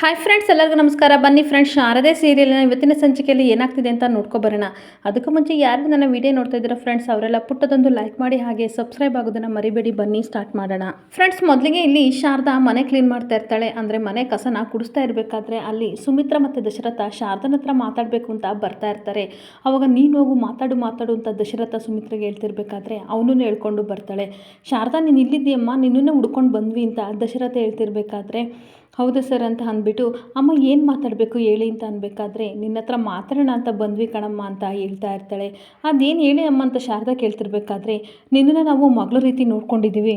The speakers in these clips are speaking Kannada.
ಹಾಯ್ ಫ್ರೆಂಡ್ಸ್ ಎಲ್ಲರಿಗೂ ನಮಸ್ಕಾರ. ಬನ್ನಿ ಫ್ರೆಂಡ್ಸ್ ಶಾರದೆ ಸೀರಿಯಲ್ನ ಇವತ್ತಿನ ಸಂಚಿಕೆಯಲ್ಲಿ ಏನಾಗ್ತಿದೆ ಅಂತ ನೋಡ್ಕೊಬರೋಣ. ಅದಕ್ಕೂ ಮುಂಚೆ ಯಾರು ನನ್ನ ವಿಡಿಯೋ ನೋಡ್ತಾ ಇದ್ದೀರಾ ಫ್ರೆಂಡ್ಸ್ ಅವರೆಲ್ಲ ಪುಟ್ಟದೊಂದು ಲೈಕ್ ಮಾಡಿ ಹಾಗೆ ಸಬ್ಸ್ಕ್ರೈಬ್ ಆಗೋದನ್ನು ಮರಿಬೇಡಿ, ಬನ್ನಿ ಸ್ಟಾರ್ಟ್ ಮಾಡೋಣ. ಫ್ರೆಂಡ್ಸ್ ಮೊದಲಿಗೆ ಇಲ್ಲಿ ಶಾರದಾ ಮನೆ ಕ್ಲೀನ್ ಮಾಡ್ತಾ ಇರ್ತಾಳೆ. ಅಂದರೆ ಮನೆ ಕಸನ ಕುಡಿಸ್ತಾ ಇರಬೇಕಾದ್ರೆ ಅಲ್ಲಿ ಸುಮಿತ್ರ ಮತ್ತು ದಶರಥ ಶಾರದನ ಹತ್ರ ಮಾತಾಡಬೇಕು ಅಂತ ಬರ್ತಾ ಇರ್ತಾರೆ. ಅವಾಗ ನೀನು ಹೋಗು, ಮಾತಾಡು ಮಾತಾಡು ಅಂತ ದಶರಥ ಸುಮಿತ್ರಗೆ ಹೇಳ್ತಿರ್ಬೇಕಾದ್ರೆ ಅವನೂ ಹೇಳ್ಕೊಂಡು ಬರ್ತಾಳೆ. ಶಾರದಾ, ನೀನು ಇಲ್ಲಿದ್ದೀಯಮ್ಮ, ನಿನ್ನನ್ನೇ ಹುಡ್ಕೊಂಡು ಬಂದ್ವಿ ಅಂತ ದಶರಥ ಹೇಳ್ತಿರ್ಬೇಕಾದ್ರೆ ಹೌದು ಸರ್ ಅಂತ ಅಂದ್ಬಿಟ್ಟು, ಅಮ್ಮ, ಏನು ಮಾತಾಡಬೇಕು ಹೇಳಿ ಅಂತ ಅನ್ಬೇಕಾದ್ರೆ, ನಿನ್ನ ಹತ್ರ ಮಾತಾಡೋಣ ಅಂತ ಬಂದ್ವಿ ಕಣಮ್ಮ ಅಂತ ಹೇಳ್ತಾ ಇರ್ತಾಳೆ. ಅದೇನು ಹೇಳಿ ಅಮ್ಮ ಅಂತ ಶಾರದಾ ಕೇಳ್ತಿರ್ಬೇಕಾದ್ರೆ, ನಿನ್ನನ್ನು ನಾವು ಮಗಳ ರೀತಿ ನೋಡ್ಕೊಂಡಿದ್ದೀವಿ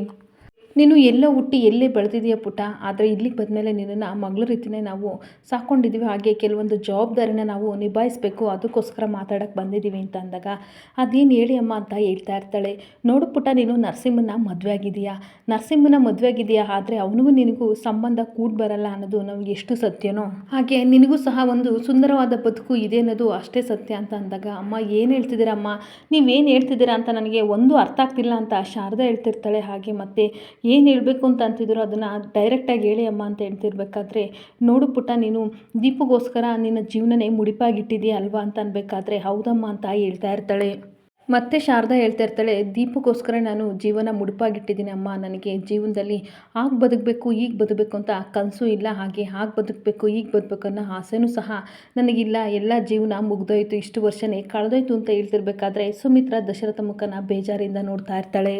ನೀನು ಎಲ್ಲೋ ಹುಟ್ಟಿ ಎಲ್ಲೇ ಬೆಳೆದಿದೀಯ ಪುಟ್ಟ? ಆದರೆ ಇಲ್ಲಿಗೆ ಬಂದಮೇಲೆ ನಿನ್ನನ್ನು ಮಗಳ ರೀತಿಯೇ ನಾವು ಸಾಕೊಂಡಿದ್ದೀವಿ ಹಾಗೆ ಕೆಲವೊಂದು ಜವಾಬ್ದಾರಿನ ನಾವು ನಿಭಾಯಿಸಬೇಕು. ಅದಕ್ಕೋಸ್ಕರ ಮಾತಾಡೋಕ್ಕೆ ಬಂದಿದ್ದೀವಿ ಅಂತ ಅಂದಾಗ, ಅದೇನು ಹೇಳಿ ಅಮ್ಮ ಅಂತ ಹೇಳ್ತಾ ಇರ್ತಾಳೆ. ನೋಡು ಪುಟ್ಟ, ನೀನು ನರಸಿಂಹನ ಮದುವೆ ಆಗಿದೆಯಾ ನರಸಿಂಹನ ಮದುವೆ ಆಗಿದೆಯಾ ಆದರೆ ಅವನಿಗೂ ನಿನಗೂ ಸಂಬಂಧ ಕೂಡ್ ಬರಲ್ಲ ಅನ್ನೋದು ನಮಗೆ ಎಷ್ಟು ಸತ್ಯನೋ? ಹಾಗೆ ನಿನಗೂ ಸಹ ಒಂದು ಸುಂದರವಾದ ಬದುಕು ಇದೆ ಅನ್ನೋದು ಅಷ್ಟೇ ಸತ್ಯ ಅಂತ ಅಂದಾಗ, ಅಮ್ಮ ಏನು ಹೇಳ್ತಿದ್ದೀರಮ್ಮ? ನೀವೇನು ಹೇಳ್ತಿದ್ದೀರಾ ಅಂತ ನನಗೆ ಒಂದು ಅರ್ಥ ಆಗ್ತಿಲ್ಲ ಅಂತ ಶಾರದಾ ಹೇಳ್ತಿರ್ತಾಳೆ. ಹಾಗೆ ಮತ್ತೆ ಏನು ಹೇಳಬೇಕು ಅಂತ ಅಂತಿದ್ರು ಅದನ್ನು ಡೈರೆಕ್ಟಾಗಿ ಹೇಳಿ ಅಮ್ಮ ಅಂತ ಹೇಳ್ತಿರ್ಬೇಕಾದ್ರೆ, ನೋಡು ಪುಟ್ಟ, ನೀನು ದೀಪಗೋಸ್ಕರ ನಿನ್ನ ಜೀವನನೇ ಮುಡಿಪಾಗಿಟ್ಟಿದೆಯಾ ಅಲ್ವಾ ಅಂತ ಅನ್ಬೇಕಾದ್ರೆ ಹೌದಮ್ಮ ಅಂತ ಹೇಳ್ತಾ ಇರ್ತಾಳೆ. ಮತ್ತೆ ಶಾರದಾ ಹೇಳ್ತಾ ಇರ್ತಾಳೆ ದೀಪಕ್ಕೋಸ್ಕರ ನಾನು ಜೀವನ ಮುಡುಪಾಗಿಟ್ಟಿದ್ದೀನಿ ಅಮ್ಮ. ನನಗೆ ಜೀವನದಲ್ಲಿ ಆಗ ಬದುಕಬೇಕು, ಈಗ ಬದುಕಬೇಕು ಅಂತ ಕನಸು ಇಲ್ಲ. ಹಾಗೆ ಆಗ ಬದುಕಬೇಕು, ಈಗ ಬದುಕಬೇಕು ಅನ್ನೋ ಆಸೆನೂ ಸಹ ನನಗಿಲ್ಲ. ಎಲ್ಲ ಜೀವನ ಮುಗ್ದೋಯ್ತು. ಇಷ್ಟು ವರ್ಷನೇ ಕಳೆದೋಯ್ತು ಅಂತ ಹೇಳ್ತಿರ್ಬೇಕಾದ್ರೆ ಸುಮಿತ್ರಾ ದಶರಥ ಮುಖನ ಬೇಜಾರಿಂದ ನೋಡ್ತಾ ಇರ್ತಾಳೆ.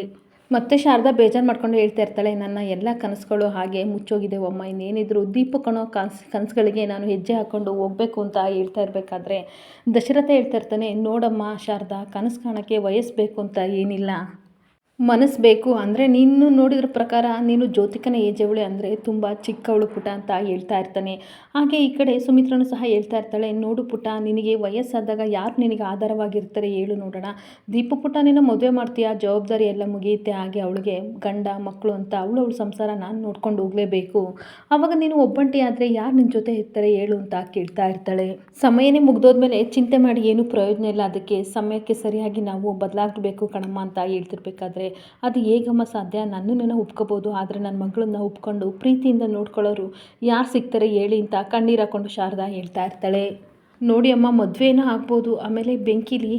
ಮತ್ತೆ ಶಾರದಾ ಬೇಜಾರು ಮಾಡ್ಕೊಂಡು ಹೇಳ್ತಾ ಇರ್ತಾಳೆ, ನನ್ನ ಎಲ್ಲ ಕನಸುಗಳು ಹಾಗೆ ಮುಚ್ಚೋಗಿದೆ ಅಮ್ಮ ಇನ್ನೇನಿದ್ರು ದೀಪ ಕಣೋ ಕನ್ಸು, ಕನಸುಗಳಿಗೆ ನಾನು ಹೆಜ್ಜೆ ಹಾಕ್ಕೊಂಡು ಹೋಗಬೇಕು ಅಂತ ಹೇಳ್ತಾ ಇರಬೇಕಾದ್ರೆ, ದಶರಥ ಹೇಳ್ತಾ ಇರ್ತಾನೆ, ನೋಡಮ್ಮ ಶಾರದಾ, ಕನಸು ಕಾಣೋಕ್ಕೆ ವಯಸ್ಸು ಬೇಕು ಅಂತ ಏನಿಲ್ಲ. ಮನಸ್ಸು ಬೇಕು ಅಂದರೆ ನೀನು ನೋಡಿದ್ರ ಪ್ರಕಾರ ನೀನು ಜ್ಯೋತಿಕನ ಏಜವಳೆ ಅಂದರೆ ತುಂಬ ಚಿಕ್ಕವಳು ಪುಟ ಅಂತ ಹೇಳ್ತಾ ಇರ್ತಾನೆ. ಹಾಗೆ ಈ ಕಡೆ ಸುಮಿತ್ರನು ಸಹ ಹೇಳ್ತಾ ಇರ್ತಾಳೆ, ನೋಡು ಪುಟ, ನಿನಗೆ ವಯಸ್ಸಾದಾಗ ಯಾರು ನಿನಗೆ ಆಧಾರವಾಗಿರ್ತಾರೆ ಹೇಳು ನೋಡೋಣ. ದೀಪ ಪುಟ, ನೀನು ಮದುವೆ ಮಾಡ್ತೀಯ? ಜವಾಬ್ದಾರಿ ಎಲ್ಲ ಮುಗಿಯುತ್ತೆ. ಹಾಗೆ ಅವಳಿಗೆ ಗಂಡ, ಮಕ್ಕಳು ಅಂತ ಅವಳು ಅವಳು ಸಂಸಾರ ನಾನು ನೋಡ್ಕೊಂಡು ಹೋಗಲೇಬೇಕು. ಆವಾಗ ನೀನು ಒಬ್ಬಂಟಿ ಆದರೆ ಯಾರು ನಿನ್ನ ಜೊತೆ ಇರ್ತಾರೆ ಹೇಳು ಅಂತ ಕೇಳ್ತಾ ಇರ್ತಾಳೆ. ಸಮಯನೇ ಮುಗ್ದೋದ್ಮೇಲೆ ಚಿಂತೆ ಮಾಡಿ ಏನೂ ಪ್ರಯೋಜನ ಇಲ್ಲ. ಅದಕ್ಕೆ ಸಮಯಕ್ಕೆ ಸರಿಯಾಗಿ ನಾವು ಬದಲಾಗಬೇಕು ಕಣಮ್ಮ ಅಂತ ಹೇಳ್ತಿರ್ಬೇಕಾದ್ರೆ ಅದು ಹೇಗಮ್ಮ ಸಾಧ್ಯ? ನನ್ನನ್ನು ಒಪ್ಕೋಬೋದು, ಆದರೆ ನನ್ನ ಮಗಳನ್ನ ಒಪ್ಕೊಂಡು ಪ್ರೀತಿಯಿಂದ ನೋಡ್ಕೊಳ್ಳೋರು ಯಾರು ಸಿಗ್ತಾರೆ ಹೇಳಿ ಅಂತ ಕಣ್ಣೀರು ಹಾಕ್ಕೊಂಡು ಶಾರದಾ ಹೇಳ್ತಾ ಇರ್ತಾಳೆ. ನೋಡಿ ಅಮ್ಮ, ಮದುವೆನ ಆಗ್ಬೋದು. ಆಮೇಲೆ ಬೆಂಕಿಲಿ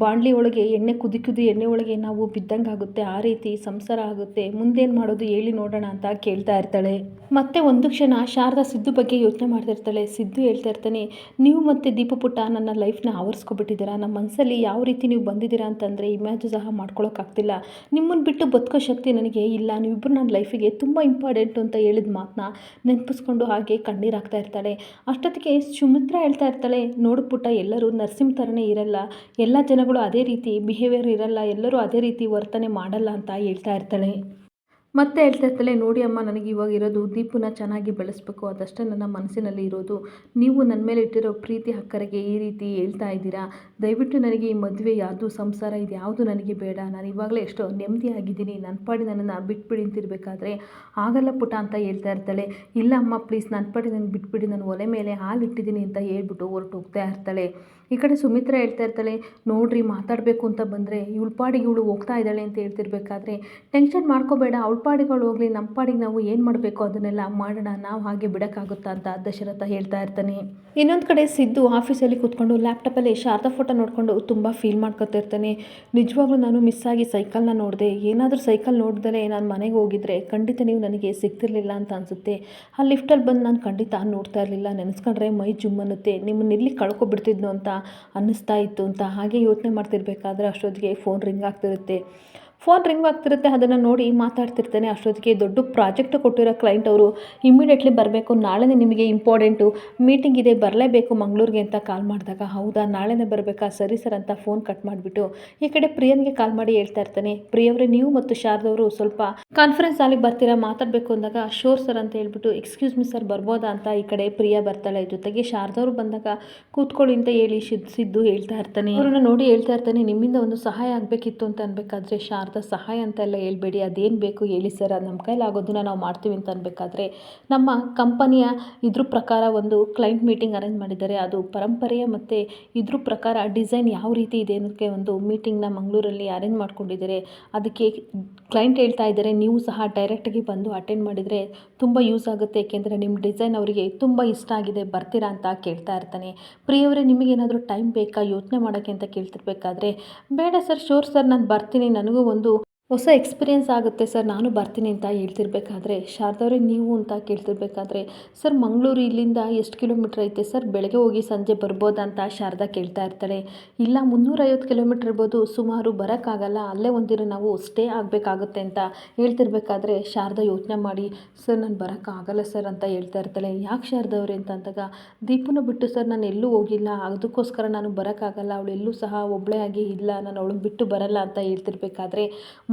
ಬಾಣಲಿ ಒಳಗೆ, ಎಣ್ಣೆ ಕುದಿ ಕುದಿ ಎಣ್ಣೆ ಒಳಗೆ ನಾವು ಬಿದ್ದಂಗೆ ಆಗುತ್ತೆ ಆ ರೀತಿ ಸಂಸಾರ ಆಗುತ್ತೆ. ಮುಂದೇನು ಮಾಡೋದು ಹೇಳಿ ನೋಡೋಣ ಅಂತ ಕೇಳ್ತಾ ಇರ್ತಾಳೆ. ಮತ್ತೆ ಒಂದು ಕ್ಷಣ ಶಾರದಾ ಸಿದ್ದು ಬಗ್ಗೆ ಯೋಚನೆ ಮಾಡ್ತಿರ್ತಾಳೆ ಸಿದ್ದು ಹೇಳ್ತಾ ಇರ್ತಾನೆ, ನೀವು ಮತ್ತೆ ದೀಪ ಪುಟ್ಟ ನನ್ನ ಲೈಫ್ನ ಆವರಿಸ್ಕೊಬಿಟ್ಟಿದ್ದೀರಾ? ನಮ್ಮ ಮನಸ್ಸಲ್ಲಿ ಯಾವ ರೀತಿ ನೀವು ಬಂದಿದ್ದೀರಾ ಅಂತಂದರೆ ಇಮ್ಯಾಜು ಸಹ ಮಾಡ್ಕೊಳೋಕ್ಕಾಗ್ತಿಲ್ಲ. ನಿಮ್ಮನ್ನು ಬಿಟ್ಟು ಬದುಕೋ ಶಕ್ತಿ ನನಗೆ ಇಲ್ಲ. ನೀವಿಬ್ಬರು ನನ್ನ ಲೈಫಿಗೆ ತುಂಬ ಇಂಪಾರ್ಟೆಂಟು ಅಂತ ಹೇಳಿದ ಮಾತನ್ನ ನೆನಪಿಸ್ಕೊಂಡು ಹಾಗೆ ಕಣ್ಣೀರಾಗ್ತಾ ಇರ್ತಾಳೆ. ಅಷ್ಟೊತ್ತಿಗೆ ಸುಮಿತ್ರ ಹೇಳ್ತಾ ಇರ್ತಾಳೆ ನೋಡು ಎಲ್ಲರೂ ನರ್ಸಿಂಗ್ ಥರನೇ ಇರಲ್ಲ, ಎಲ್ಲ ಜನಗಳು ಅದೇ ರೀತಿ ಬಿಹೇವಿಯರ್ ಇರಲ್ಲ, ಎಲ್ಲರೂ ಅದೇ ರೀತಿ ವರ್ತನೆ ಮಾಡಲ್ಲ ಅಂತ ಹೇಳ್ತಾ ಇರ್ತಾಳೆ. ಮತ್ತೆ ಹೇಳ್ತಾ ಇರ್ತಾಳೆ, ನೋಡಿ ಅಮ್ಮ, ನನಗೆ ಇವಾಗ ಇರೋದು ದೀಪನ ಚೆನ್ನಾಗಿ ಬೆಳೆಸಬೇಕು. ಅದಷ್ಟೇ ನನ್ನ ಮನಸ್ಸಿನಲ್ಲಿ ಇರೋದು. ನೀವು ನನ್ನ ಮೇಲೆ ಇಟ್ಟಿರೋ ಪ್ರೀತಿ ಹಕ್ಕರಿಗೆ ಈ ರೀತಿ ಹೇಳ್ತಾ ಇದ್ದೀರಾ? ದಯವಿಟ್ಟು ನನಗೆ ಈ ಮದುವೆ ಯಾವುದು ಸಂಸಾರ, ಇದು ಯಾವುದು ನನಗೆ ಬೇಡ. ನಾನು ಇವಾಗಲೇ ಎಷ್ಟೋ ನೆಮ್ಮದಿಯಾಗಿದ್ದೀನಿ. ನನ್ನ ಪಾಡಿ ನನ್ನನ್ನು ಬಿಟ್ಬಿಡಿ ಅಂತಿರಬೇಕಾದ್ರೆ ಆಗಲ್ಲ ಪುಟ ಅಂತ ಹೇಳ್ತಾ ಇರ್ತಾಳೆ. ಇಲ್ಲ ಅಮ್ಮ, ಪ್ಲೀಸ್ ನನ್ನ ಪಾಡಿ ನನಗೆ ಬಿಟ್ಬಿಡಿ. ನಾನು ಒಲೆ ಮೇಲೆ ಹಾಲು ಇಟ್ಟಿದ್ದೀನಿ ಅಂತ ಹೇಳ್ಬಿಟ್ಟು ಹೊರಟು ಹೋಗ್ತಾ ಇರ್ತಾಳೆ. ಈ ಕಡೆ ಸುಮಿತ್ರ ಹೇಳ್ತಾ ಇರ್ತಾಳೆ, ನೋಡ್ರಿ, ಮಾತಾಡಬೇಕು ಅಂತ ಬಂದರೆ ಇವಳು ಪಾಡಿಗೆ ಇವಳು ಹೋಗ್ತಾ ಇದ್ದಾಳೆ ಅಂತ ಹೇಳ್ತಿರ್ಬೇಕಾದ್ರೆ ಟೆನ್ಷನ್ ಮಾಡ್ಕೋಬೇಡ. ಅವಳ ಪಾಡಿಗಳು ಹೋಗಲಿ ನಮ್ಮ ಪಾಡಿಗೆ ನಾವು ಏನು ಮಾಡಬೇಕು ಅದನ್ನೆಲ್ಲ ಮಾಡೋಣ, ನಾವು ಹಾಗೆ ಬಿಡೋಕ್ಕಾಗುತ್ತಾ ಅಂತ ದಶರಥ ಹೇಳ್ತಾ ಇರ್ತಾನೆ. ಇನ್ನೊಂದು ಕಡೆ ಸಿದ್ದು ಆಫೀಸಲ್ಲಿ ಕೂತ್ಕೊಂಡು ಲ್ಯಾಪ್ಟಾಪಲ್ಲಿ ಶಾರದಾ ಫೋಟೋ ನೋಡಿಕೊಂಡು ತುಂಬ ಫೀಲ್ ಮಾಡ್ಕೊತಾ ಇರ್ತಾನೆ. ನಿಜವಾಗ್ಲೂ ನಾನು ಮಿಸ್ ಆಗಿ ಸೈಕಲ್ನ ನೋಡಿದೆ. ಏನಾದರೂ ಸೈಕಲ್ ನೋಡ್ದಲೇ ನಾನು ಮನೆಗೆ ಹೋಗಿದ್ರೆ ಖಂಡಿತ ನೀವು ನನಗೆ ಸಿಗ್ತಿರ್ಲಿಲ್ಲ ಅಂತ ಅನಿಸುತ್ತೆ. ಆ ಲಿಫ್ಟಲ್ಲಿ ಬಂದು ನಾನು ಖಂಡಿತ ನೋಡ್ತಾ ಇರಲಿಲ್ಲ. ನೆನೆಸ್ಕೊಂಡ್ರೆ ಮೈ ಜುಮ್ಮನ್ನುತ್ತೆ ನಿಮ್ಮನ್ನ ಇಲ್ಲಿ ಕಳ್ಕೊಬಿಡ್ತಿದ್ನು ಅಂತ ಅನ್ನಿಸ್ತಾ ಇತ್ತು ಅಂತ ಹಾಗೆ ಯೋಚನೆ ಮಾಡ್ತಿರ್ಬೇಕಾದ್ರೆ ಅಷ್ಟೊತ್ತಿಗೆ ಫೋನ್ ರಿಂಗ್ ಆಗ್ತಿರುತ್ತೆ. ಫೋನ್ ರಿಂಗ್ ಆಗ್ತಿರುತ್ತೆ, ಅದನ್ನು ನೋಡಿ ಮಾತಾಡ್ತಿರ್ತಾನೆ. ಅಷ್ಟೊತ್ತಿಗೆ ದೊಡ್ಡ ಪ್ರಾಜೆಕ್ಟ್ ಕೊಟ್ಟಿರೋ ಕ್ಲೈಂಟ್ ಅವರು ಇಮ್ಮಿಡಿಯೇಟ್ಲಿ ಬರಬೇಕು, ನಾಳೆನೇ ನಿಮಗೆ ಇಂಪಾರ್ಟೆಂಟು ಮೀಟಿಂಗ್ ಇದೆ, ಬರಲೇಬೇಕು ಮಂಗಳೂರಿಗೆ ಅಂತ ಕಾಲ್ ಮಾಡಿದಾಗ, ಹೌದಾ, ನಾಳೆನೇ ಬರಬೇಕಾ, ಸರಿ ಸರ್ ಅಂತ ಫೋನ್ ಕಟ್ ಮಾಡಿಬಿಟ್ಟು ಈ ಕಡೆ ಪ್ರಿಯನ್ಗೆ ಕಾಲ್ ಮಾಡಿ ಹೇಳ್ತಾ ಇರ್ತಾನೆ. ಪ್ರಿಯವರೇ, ನೀವು ಮತ್ತು ಶಾರದವರು ಸ್ವಲ್ಪ ಕಾನ್ಫರೆನ್ಸ್ ಅಲ್ಲಿ ಬರ್ತೀರಾ, ಮಾತಾಡಬೇಕು ಅಂದಾಗ ಶೋರ್ ಸರ್ ಅಂತ ಹೇಳ್ಬಿಟ್ಟು ಎಕ್ಸ್ಕ್ಯೂಸ್ ಮಿ ಸರ್ ಬರ್ಬೋದಾ ಅಂತ ಈ ಕಡೆ ಪ್ರಿಯಾ ಬರ್ತಾಳೆ. ಜೊತೆಗೆ ಶಾರದವ್ರು ಬಂದಾಗ ಕೂತ್ಕೊಳ್ಳಿ ಅಂತ ಹೇಳಿ ಸಿದ್ದು ಹೇಳ್ತಾ ಇರ್ತಾನೆ. ಅವ್ರನ್ನ ನೋಡಿ ಹೇಳ್ತಾ ಇರ್ತಾನೆ, ನಿಮ್ಮಿಂದ ಒಂದು ಸಹಾಯ ಆಗಬೇಕಿತ್ತು ಅಂತ ಅನ್ಬೇಕಾದ್ರೆ, ಶಾರದಾ ಶಾರದಾ ಸಹಾಯ ಅಂತ ಎಲ್ಲ ಹೇಳ್ಬೇಡಿ, ಅದೇನು ಬೇಕು ಹೇಳಿ ಸರ್, ಅದು ನಮ್ಮ ಕೈಲಾಗೋದನ್ನ ನಾವು ಮಾಡ್ತೀವಿ ಅಂತ ಅನ್ಬೇಕಾದ್ರೆ ನಮ್ಮ ಕಂಪನಿಯ ಇದ್ರ ಪ್ರಕಾರ ಒಂದು ಕ್ಲೈಂಟ್ ಮೀಟಿಂಗ್ ಅರೇಂಜ್ ಮಾಡಿದ್ದಾರೆ. ಅದು ಪರಂಪರೆಯ ಮತ್ತು ಇದ್ರ ಪ್ರಕಾರ ಡಿಸೈನ್ ಯಾವ ರೀತಿ ಇದೆ ಅನ್ನೋಕ್ಕೆ ಒಂದು ಮೀಟಿಂಗ್ನ ಮಂಗಳೂರಲ್ಲಿ ಅರೇಂಜ್ ಮಾಡ್ಕೊಂಡಿದ್ದಾರೆ. ಅದಕ್ಕೆ ಕ್ಲೈಂಟ್ ಹೇಳ್ತಾ ಇದ್ದಾರೆ, ನೀವು ಸಹ ಡೈರೆಕ್ಟಾಗಿ ಬಂದು ಅಟೆಂಡ್ ಮಾಡಿದರೆ ತುಂಬ ಯೂಸ್ ಆಗುತ್ತೆ. ಏಕೆಂದರೆ ನಿಮ್ಮ ಡಿಸೈನ್ ಅವರಿಗೆ ತುಂಬ ಇಷ್ಟ ಆಗಿದೆ, ಬರ್ತೀರಾ ಅಂತ ಕೇಳ್ತಾ ಇರ್ತಾನೆ. ಪ್ರಿಯವರೇ ನಿಮಗೇನಾದರೂ ಟೈಮ್ ಬೇಕಾ ಯೋಚನೆ ಮಾಡೋಕ್ಕೆ ಅಂತ ಕೇಳ್ತಿರ್ಬೇಕಾದ್ರೆ, ಬೇಡ ಸರ್ ಶೋರ್ ಸರ್, ನಾನು ಬರ್ತೀನಿ. ನನಗೂ ಒಂದು ಹೊಸ ಎಕ್ಸ್ಪೀರಿಯೆನ್ಸ್ ಆಗುತ್ತೆ ಸರ್, ನಾನು ಬರ್ತೀನಿ ಅಂತ ಹೇಳ್ತಿರ್ಬೇಕಾದ್ರೆ ಶಾರದವ್ರೆ ನೀವು ಅಂತ ಕೇಳ್ತಿರ್ಬೇಕಾದ್ರೆ, ಸರ್ ಮಂಗಳೂರು ಇಲ್ಲಿಂದ ಎಷ್ಟು ಕಿಲೋಮೀಟ್ರ್ ಐತೆ ಸರ್? ಬೆಳಗ್ಗೆ ಹೋಗಿ ಸಂಜೆ ಬರ್ಬೋದಾ ಅಂತ ಶಾರದಾ ಕೇಳ್ತಾ ಇರ್ತಾಳೆ. ಇಲ್ಲ, ಮುನ್ನೂರೈವತ್ತು ಕಿಲೋಮೀಟ್ರ್ ಇರ್ಬೋದು, ಸುಮಾರು ಬರೋಕ್ಕಾಗಲ್ಲ, ಅಲ್ಲೇ ಒಂದಿನ ನಾವು ಸ್ಟೇ ಆಗಬೇಕಾಗುತ್ತೆ ಅಂತ ಹೇಳ್ತಿರ್ಬೇಕಾದ್ರೆ ಶಾರದಾ ಯೋಚನೆ ಮಾಡಿ, ಸರ್ ನಾನು ಬರೋಕ್ಕಾಗಲ್ಲ ಸರ್ ಅಂತ ಹೇಳ್ತಾ ಇರ್ತಾಳೆ. ಯಾಕೆ ಶಾರದವ್ರೆ ಅಂತ ಅಂದಾಗ, ದೀಪನ ಬಿಟ್ಟು ಸರ್ ನಾನು ಎಲ್ಲೂ ಹೋಗಿಲ್ಲ, ಅದಕ್ಕೋಸ್ಕರ ನಾನು ಬರೋಕ್ಕಾಗಲ್ಲ, ಅವಳು ಎಲ್ಲೂ ಸಹ ಒಬ್ಬಳೇ ಆಗಿ ಇಲ್ಲ, ನಾನು ಅವಳನ್ನ ಬಿಟ್ಟು ಬರಲ್ಲ ಅಂತ ಹೇಳ್ತಿರ್ಬೇಕಾದ್ರೆ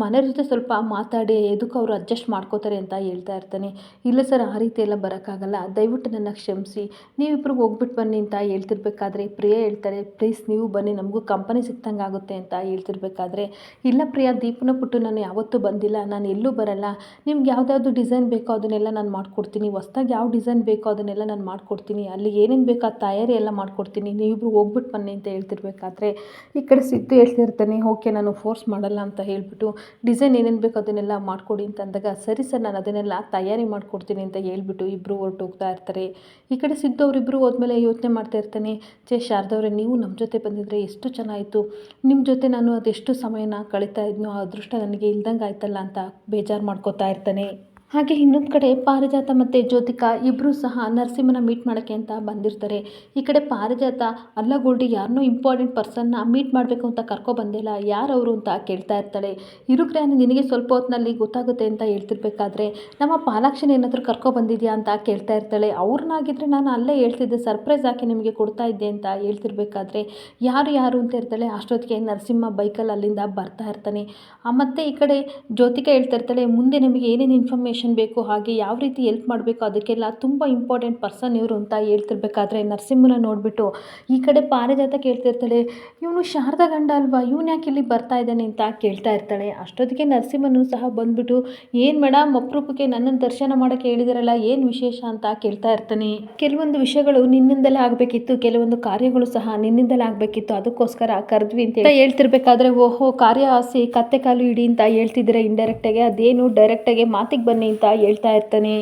ಮನೆಯವ್ರ ಜೊತೆ ಸ್ವಲ್ಪ ಮಾತಾಡಿ ಎದಕ್ಕೆ ಅವರು ಅಡ್ಜಸ್ಟ್ ಮಾಡ್ಕೋತಾರೆ ಅಂತ ಹೇಳ್ತಾ ಇರ್ತಾನೆ. ಇಲ್ಲ ಸರ್, ಆ ರೀತಿ ಎಲ್ಲ ಬರೋಕ್ಕಾಗಲ್ಲ. ದಯವಿಟ್ಟು ನನ್ನ ಕ್ಷಮಿಸಿ. ನೀವಿಬ್ರು ಹೋಗ್ಬಿಟ್ಟು ಬನ್ನಿ ಅಂತ ಹೇಳ್ತಿರ್ಬೇಕಾದ್ರೆ, ಪ್ರಿಯ ಹೇಳ್ತಾರೆ, ಪ್ಲೀಸ್ ನೀವು ಬನ್ನಿ, ನಮಗೂ ಕಂಪನಿ ಸಿಕ್ತಂಗೆ ಆಗುತ್ತೆ ಅಂತ ಹೇಳ್ತಿರ್ಬೇಕಾದ್ರೆ. ಇಲ್ಲ ಪ್ರಿಯಾ, ದೀಪನ ಪುಟ್ಟು ನಾನು ಯಾವತ್ತೂ ಬಂದಿಲ್ಲ. ನಾನು ಎಲ್ಲೂ ಬರಲ್ಲ. ನಿಮ್ಗೆ ಯಾವುದಾದ್ರು ಡಿಸೈನ್ ಬೇಕೋ ಅದನ್ನೆಲ್ಲ ನಾನು ಮಾಡಿಕೊಡ್ತೀನಿ. ಹೊಸ್ದಾಗಿ ಯಾವ ಡಿಸೈನ್ ಬೇಕೋ ಅದನ್ನೆಲ್ಲ ನಾನು ಮಾಡಿಕೊಡ್ತೀನಿ. ಅಲ್ಲಿ ಏನೇನು ಬೇಕೋ ಆ ತಯಾರಿ ಎಲ್ಲ ಮಾಡಿಕೊಡ್ತೀನಿ. ನೀವಿಬ್ರು ಹೋಗ್ಬಿಟ್ಟು ಬನ್ನಿ ಅಂತ ಹೇಳ್ತಿರ್ಬೇಕಾದ್ರೆ, ಈ ಕಡೆ ಸಿದ್ದು ಹೇಳ್ತಿರ್ತಾನೆ. ಓಕೆ, ನಾನು ಫೋರ್ಸ್ ಮಾಡಲ್ಲ ಅಂತ ಹೇಳ್ಬಿಟ್ಟು ಡಿಸೈನ್ ಏನೇನು ಬೇಕು ಅದನ್ನೆಲ್ಲ ಮಾಡಿಕೊಡಿ ಅಂತ ಅಂದಾಗ, ಸರಿ ಸರ್, ನಾನು ಅದನ್ನೆಲ್ಲ ತಯಾರಿ ಮಾಡಿಕೊಡ್ತೀನಿ ಅಂತ ಹೇಳ್ಬಿಟ್ಟು ಇಬ್ಬರು ಹೊರಟೋಗ್ತಾ ಇರ್ತಾರೆ. ಈ ಕಡೆ ಸಿದ್ದು ಅವರಿಬ್ಬರು ಹೋದ್ಮೇಲೆ ಯೋಚನೆ ಮಾಡ್ತಾ ಇರ್ತಾನೆ ಚೇ ಶಾರದವ್ರೆ, ನೀವು ನಮ್ಮ ಜೊತೆ ಬಂದಿದ್ದರೆ ಎಷ್ಟು ಚೆನ್ನಾಯಿತು ನಿಮ್ಮ ಜೊತೆ ನಾನು ಅದೆಷ್ಟು ಸಮಯನ ಕಳೀತಾ ಇದ್ನೋ ಅದೃಷ್ಟ ನನಗೆ ಇಲ್ದಂಗೆ ಆಯ್ತಲ್ಲ ಅಂತ ಬೇಜಾರು ಮಾಡ್ಕೋತಾ ಇರ್ತಾನೆ. ಹಾಗೆ ಇನ್ನೊಂದು ಕಡೆ ಪಾರಿಜಾತ ಮತ್ತು ಜ್ಯೋತಿಕಾ ಇಬ್ಬರೂ ಸಹ ನರಸಿಂಹನ ಮೀಟ್ ಮಾಡೋಕ್ಕೆ ಅಂತ ಬಂದಿರ್ತಾರೆ. ಈ ಕಡೆ ಪಾರಿಜಾತ, ಅಲ್ಲ ಗೋಲ್ಡಿ ಯಾರನ್ನೋ ಇಂಪಾರ್ಟೆಂಟ್ ಪರ್ಸನ್ನ ಮೀಟ್ ಮಾಡಬೇಕು ಅಂತ ಕರ್ಕೊಬಂದಿಲ್ಲ ಯಾರವರು ಅಂತ ಕೇಳ್ತಾ ಇರ್ತಾಳೆ. ಇರುಗ್ರೆ ನಿನಗೆ ಸ್ವಲ್ಪ ಹೊತ್ತಿನಲ್ಲಿ ಗೊತ್ತಾಗುತ್ತೆ ಅಂತ ಹೇಳ್ತಿರ್ಬೇಕಾದ್ರೆ ನಮ್ಮ ಪಾಲಾಕ್ಷನ ಏನಾದರೂ ಕರ್ಕೊಬಂದಿದ್ಯಾ ಅಂತ ಕೇಳ್ತಾ ಇರ್ತಾಳೆ. ಅವ್ರನ್ನಾಗಿದ್ದರೆ ನಾನು ಅಲ್ಲೇ ಹೇಳ್ತಿದ್ದೆ ಸರ್ಪ್ರೈಸ್ ಹಾಕಿ ನಿಮಗೆ ಕೊಡ್ತಾ ಇದ್ದೆ ಅಂತ ಹೇಳ್ತಿರ್ಬೇಕಾದ್ರೆ ಯಾರು ಯಾರು ಅಂತ ಇರ್ತಾಳೆ. ಅಷ್ಟೊತ್ತಿಗೆ ನರಸಿಂಹ ಬೈಕಲ್ಲಿ ಅಲ್ಲಿಂದ ಬರ್ತಾ ಇರ್ತಾನೆ. ಮತ್ತು ಈ ಕಡೆ ಜ್ಯೋತಿಕಾ ಹೇಳ್ತಾ ಇರ್ತಾಳೆ, ಮುಂದೆ ನಿಮಗೆ ಏನೇನು ಇನ್ಫಾರ್ಮೇಷನ್ ಬೇಕು, ಹಾಗೆ ಯಾವ ರೀತಿ ಎಲ್ಪ್ ಮಾಡಬೇಕು ಅದಕ್ಕೆಲ್ಲ ತುಂಬ ಇಂಪಾರ್ಟೆಂಟ್ ಪರ್ಸನ್ ಇವರು ಅಂತ ಹೇಳ್ತಿರ್ಬೇಕಾದ್ರೆ ನರಸಿಂಹನ ನೋಡಿಬಿಟ್ಟು ಈ ಕಡೆ ಪಾರಿಜಾತ ಕೇಳ್ತಿರ್ತಾಳೆ, ಇವನು ಶಾರದಾ ಗಂಡ ಅಲ್ವಾ? ಇವನು ಯಾಕೆ ಇಲ್ಲಿ ಬರ್ತಾ ಇದ್ದಾನೆ? ಅಂತ ಕೇಳ್ತಾ ಇರ್ತಾಳೆ. ಅಷ್ಟೊತ್ತಿಗೆ ನರಸಿಂಹನು ಸಹ ಬಂದುಬಿಟ್ಟು, ಏನು ಮೇಡಮ್ ಅಪರೂಪಕ್ಕೆ ನನ್ನನ್ನು ದರ್ಶನ ಮಾಡೋಕ್ಕೆ ಹೇಳಿದಿರಲ್ಲ, ಏನು ವಿಶೇಷ? ಅಂತ ಕೇಳ್ತಾ ಇರ್ತಾನೆ. ಕೆಲವೊಂದು ವಿಷಯಗಳು ನಿನ್ನಿಂದಲೇ ಆಗಬೇಕಿತ್ತು, ಕೆಲವೊಂದು ಕಾರ್ಯಗಳು ಸಹ ನಿನ್ನಿಂದಲೇ ಆಗಬೇಕಿತ್ತು. ಅದಕ್ಕೋಸ್ಕರ ಕರೆದ್ವಿ ಅಂತ ಹೇಳ್ತಿರ್ಬೇಕಾದ್ರೆ, ಓಹೋ, ಕಾರ್ಯ ಆಸೆ, ಕತ್ತೆ ಕಾಲು ಇಡಿ ಅಂತ ಹೇಳ್ತಿದ್ದೀರಾ ಇಂಡೈರೆಕ್ಟಾಗಿ ಅದೇನು ಡೈರೆಕ್ಟಾಗಿ ಮಾತಿಗೆ ಬನ್ನಿ ಅಂತ ಹೇಳ್ತಾ ಇರ್ತಾನೆ.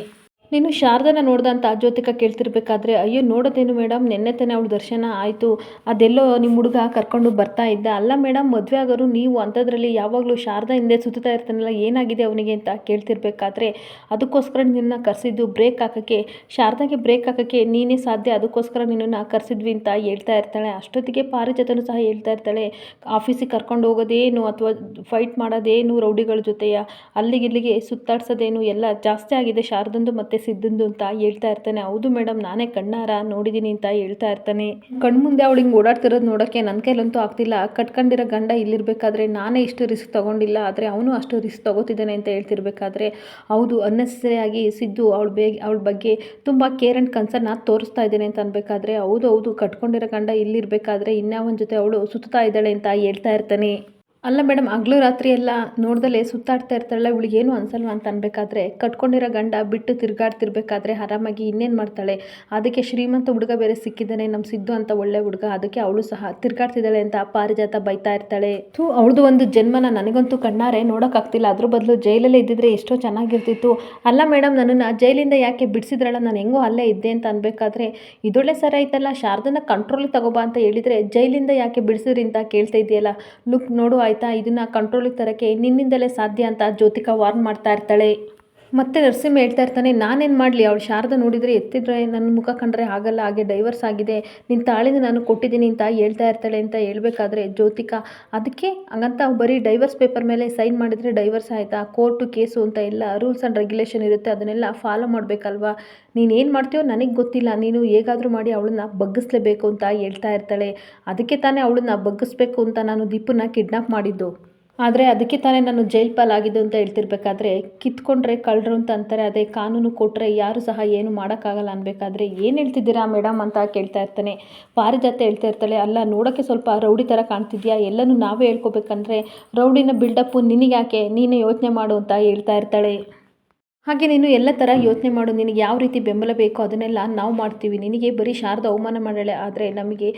ನೀನು ಶಾರದನ ನೋಡ್ದಂತ ಜ್ಯೋತಿಕ ಕೇಳ್ತಿರ್ಬೇಕಾದ್ರೆ, ಅಯ್ಯೋ, ನೋಡೋದೇನು ಮೇಡಮ್ ನಿನ್ನೆ ತಾನೇ ಅವಳು ದರ್ಶನ ಆಯಿತು. ಅದೆಲ್ಲೋ ನಿಮ್ಮ ಹುಡುಗ ಕರ್ಕೊಂಡು ಬರ್ತಾ ಇದ್ದ. ಅಲ್ಲ ಮೇಡಮ್ ಮದುವೆ ಆಗೋರು ನೀವು ಅಂಥದ್ರಲ್ಲಿ ಯಾವಾಗಲೂ ಶಾರದಾ ಹಿಂದೆ ಸುತ್ತಾ ಇರ್ತಾನಲ್ಲ, ಏನಾಗಿದೆ ಅವನಿಗೆ ಅಂತ ಕೇಳ್ತಿರ್ಬೇಕಾದ್ರೆ, ಅದಕ್ಕೋಸ್ಕರ ನಿನ್ನ ಕರೆಸಿದ್ದು ಬ್ರೇಕ್ ಹಾಕೋಕ್ಕೆ, ಶಾರದಾಗೆ ಬ್ರೇಕ್ ಹಾಕೋಕ್ಕೆ ನೀನೇ ಸಾಧ್ಯ, ಅದಕ್ಕೋಸ್ಕರ ನಿನ್ನನ್ನು ಕರೆಸಿದ್ವಿ ಅಂತ ಹೇಳ್ತಾ ಇರ್ತಾಳೆ. ಅಷ್ಟೊತ್ತಿಗೆ ಪಾರಿಜಾತನು ಸಹ ಹೇಳ್ತಾ ಇರ್ತಾಳೆ, ಆಫೀಸಿಗೆ ಕರ್ಕೊಂಡು ಹೋಗೋದೇನು ಅಥವಾ ಫೈಟ್ ಮಾಡೋದೇನು ರೌಡಿಗಳ ಜೊತೆಯ? ಅಲ್ಲಿಗಿಲ್ಲಿಗೆ ಸುತ್ತಾಡ್ಸೋದೇನು? ಎಲ್ಲ ಜಾಸ್ತಿ ಆಗಿದೆ, ಶಾರದಂದು ಮತ್ತು ಸಿದ್ದಂದು ಅಂತ ಹೇಳ್ತಾ ಇರ್ತಾನೆ. ಹೌದು ಮೇಡಮ್ ನಾನೇ ಕಣ್ಣಾರ ನೋಡಿದ್ದೀನಿ ಅಂತ ಹೇಳ್ತಾ ಇರ್ತಾನೆ. ಕಣ್ಮುಂದೆ ಅವಳು ಹಿಂಗೆ ಓಡಾಡ್ತಿರೋದು ನೋಡೋಕ್ಕೆ ನನ್ನ ಕೈಲಂತೂ ಆಗ್ತಿಲ್ಲ. ಕಟ್ಕೊಂಡಿರೋ ಗಂಡ ಇಲ್ಲಿರಬೇಕಾದ್ರೆ ನಾನೇ ಇಷ್ಟು ರಿಸ್ಕ್ ತೊಗೊಂಡಿಲ್ಲ. ಆದರೆ ಅವನು ಅಷ್ಟು ರಿಸ್ಕ್ ತೊಗೋತಿದ್ದಾನೆ ಅಂತ ಹೇಳ್ತಿರ್ಬೇಕಾದ್ರೆ ಹೌದು ಅನ್ನೆಸರಿಯಾಗಿ ಸಿದ್ದು ಅವಳ ಬೇಗ ಅವಳ ಬಗ್ಗೆ ತುಂಬ ಕೇರ್ ಆ್ಯಂಡ್ ಕನ್ಸರ್ನ ತೋರಿಸ್ತಾ ಇದ್ದೇನೆ ಅಂತ ಅನ್ಬೇಕಾದ್ರೆ ಹೌದು ಹೌದು, ಕಟ್ಕೊಂಡಿರೋ ಗಂಡ ಇಲ್ಲಿರಬೇಕಾದ್ರೆ ಇನ್ಯಾವನ ಜೊತೆ ಅವಳು ಸುತ್ತಾ ಇದ್ದಾಳೆ ಅಂತ ಹೇಳ್ತಾ ಇರ್ತಾನೆ. ಅಲ್ಲ ಮೇಡಮ್, ಹಗ್ಲು ರಾತ್ರಿ ಎಲ್ಲ ನೋಡ್ದಲೇ ಸುತ್ತಾಡ್ತಾ ಇರ್ತಾಳೆ ಇವಳಿಗೇನು ಅನ್ಸಲ್ವ ಅಂತ ಅನ್ಬೇಕಾದ್ರೆ, ಕಟ್ಕೊಂಡಿರೋ ಗಂಡ ಬಿಟ್ಟು ತಿರುಗಾಡ್ತಿರ್ಬೇಕಾದ್ರೆ ಆರಾಮಾಗಿ ಇನ್ನೇನು ಮಾಡ್ತಾಳೆ? ಅದಕ್ಕೆ ಶ್ರೀಮಂತ ಹುಡುಗ ಬೇರೆ ಸಿಕ್ಕಿದ್ದಾನೆ ನಮ್ಮ ಸಿದ್ದು ಅಂತ ಒಳ್ಳೆ ಹುಡುಗ, ಅದಕ್ಕೆ ಅವಳು ಸಹ ತಿರುಗಾಡ್ತಿದ್ದಾಳೆ ಅಂತ ಪಾರಿಜಾತ ಬೈತಾ ಇರ್ತಾಳೆ. ಥೂ, ಅವಳದು ಒಂದು ಜನ್ಮನ ನನಗಂತೂ ಕಣ್ಣಾರೆ ನೋಡೋಕ್ಕಾಗ್ತಿಲ್ಲ. ಅದ್ರ ಬದಲು ಜೈಲಲ್ಲೇ ಇದ್ದಿದ್ರೆ ಎಷ್ಟೋ ಚೆನ್ನಾಗಿರ್ತಿತ್ತು. ಅಲ್ಲ ಮೇಡಮ್, ನನ್ನನ್ನು ಜೈಲಿಂದ ಯಾಕೆ ಬಿಡಿಸಿದ್ರಲ್ಲ, ನಾನು ಹೆಂಗೋ ಅಲ್ಲೇ ಇದ್ದೆ ಅಂತ ಅನ್ಬೇಕಾದ್ರೆ ಇದೊಳ್ಳೆ ಸರಿ ಆಯ್ತಲ್ಲ ಶಾರದನ ಕಂಟ್ರೋಲ್ ತಗೋಬಾ ಅಂತ ಹೇಳಿದರೆ ಜೈಲಿಂದ ಯಾಕೆ ಬಿಡಿಸಿದ್ರಿ ಅಂತ ಕೇಳ್ತಾ ಇದೆಯಲ್ಲ ಲುಕ್ ನೋಡು ಆಯಿತಾ? ಇದನ್ನ ಕಂಟ್ರೋಲಿಗೆ ತರಕ್ಕೆ ನಿನ್ನಿಂದಲೇ ಸಾಧ್ಯ ಅಂತ ಜ್ಯೋತಿಕಾ ವಾರ್ನ್ ಮಾಡ್ತಾ ಇರ್ತಾಳೆ. ಮತ್ತೆ ನರಸಿಂಹ ಹೇಳ್ತಾ ಇರ್ತಾನೆ, ನಾನೇನು ಮಾಡಲಿ? ಅವಳು ಶಾರದಾ ನೋಡಿದರೆ ಎತ್ತಿದ್ರೆ ನನ್ನ ಮುಖ ಕಂಡ್ರೆ ಆಗಲ್ಲ ಹಾಗೆ ಡೈವರ್ಸ್ ಆಗಿದೆ. ನಿನ್ನ ತಾಳಿನ ನಾನು ಕೊಟ್ಟಿದ್ದೀನಿ ಅಂತ ಹೇಳ್ತಾ ಇರ್ತಾಳೆ ಅಂತ ಹೇಳಬೇಕಾದ್ರೆ ಜ್ಯೋತಿಕಾ, ಅದಕ್ಕೆ ಹಂಗಂತ ಬರೀ ಡೈವರ್ಸ್ ಪೇಪರ್ ಮೇಲೆ ಸೈನ್ ಮಾಡಿದರೆ ಡೈವರ್ಸ್ ಆಯಿತಾ? ಕೋರ್ಟು ಕೇಸು ಅಂತ ಎಲ್ಲ ರೂಲ್ಸ್ ಆ್ಯಂಡ್ ರೆಗ್ಯುಲೇಷನ್ ಇರುತ್ತೆ, ಅದನ್ನೆಲ್ಲ ಫಾಲೋ ಮಾಡಬೇಕಲ್ವಾ? ನೀನು ಏನು ಮಾಡ್ತೀಯೋ ನನಗೆ ಗೊತ್ತಿಲ್ಲ, ನೀನು ಹೇಗಾದರೂ ಮಾಡಿ ಅವಳನ್ನ ಬಗ್ಗಿಸ್ಲೇಬೇಕು ಅಂತ ಹೇಳ್ತಾ ಇರ್ತಾಳೆ. ಅದಕ್ಕೆ ತಾನೇ ಅವಳನ್ನ ಬಗ್ಗಿಸ್ಬೇಕು ಅಂತ ನಾನು ದೀಪನ್ನ ಕಿಡ್ನಾಪ್ ಮಾಡಿದ್ದು. ಆದರೆ ಅದಕ್ಕೆ ತಾನೇ ನಾನು ಜೈಲ್ ಪಾಲಾಗಿದ್ದು ಅಂತ ಹೇಳ್ತಿರ್ಬೇಕಾದ್ರೆ ಕಿತ್ಕೊಂಡ್ರೆ ಕಳ್ಳರು ಅಂತ ಅಂತಾರೆ, ಅದೇ ಕಾನೂನು ಕೊಟ್ಟರೆ ಯಾರು ಸಹ ಏನು ಮಾಡೋಕ್ಕಾಗಲ್ಲ ಅನ್ಬೇಕಾದ್ರೆ ಏನು ಹೇಳ್ತಿದ್ದೀರಾ ಮೇಡಮ್ ಅಂತ ಕೇಳ್ತಾ ಇರ್ತಾನೆ. ಪಾರಿಜಾತ ಹೇಳ್ತಾ ಇರ್ತಾಳೆ, ಅಲ್ಲ, ನೋಡೋಕ್ಕೆ ಸ್ವಲ್ಪ ರೌಡಿ ಥರ ಕಾಣ್ತಿದ್ಯಾ? ಎಲ್ಲನೂ ನಾವೇ ಹೇಳ್ಕೊಬೇಕಂದ್ರೆ ರೌಡಿನ ಬಿಲ್ಡಪ್ಪು ನಿನಗ್ಯಾಕೆ? ನೀನೇ ಯೋಚನೆ ಮಾಡು ಅಂತ ಹೇಳ್ತಾ ಇರ್ತಾಳೆ. ಹಾಗೆ ನೀನು ಎಲ್ಲ ಥರ ಯೋಚನೆ ಮಾಡು. ನಿನಗೆ ಯಾವ ರೀತಿ ಬೆಂಬಲ ಬೇಕೋ ಅದನ್ನೆಲ್ಲ ನಾವು ಮಾಡ್ತೀವಿ. ನಿನಗೆ ಬರೀ ಶಾರದ ಅವಮಾನ ಮಾಡಾಳೆ ಆದರೆ ನಮಗೆ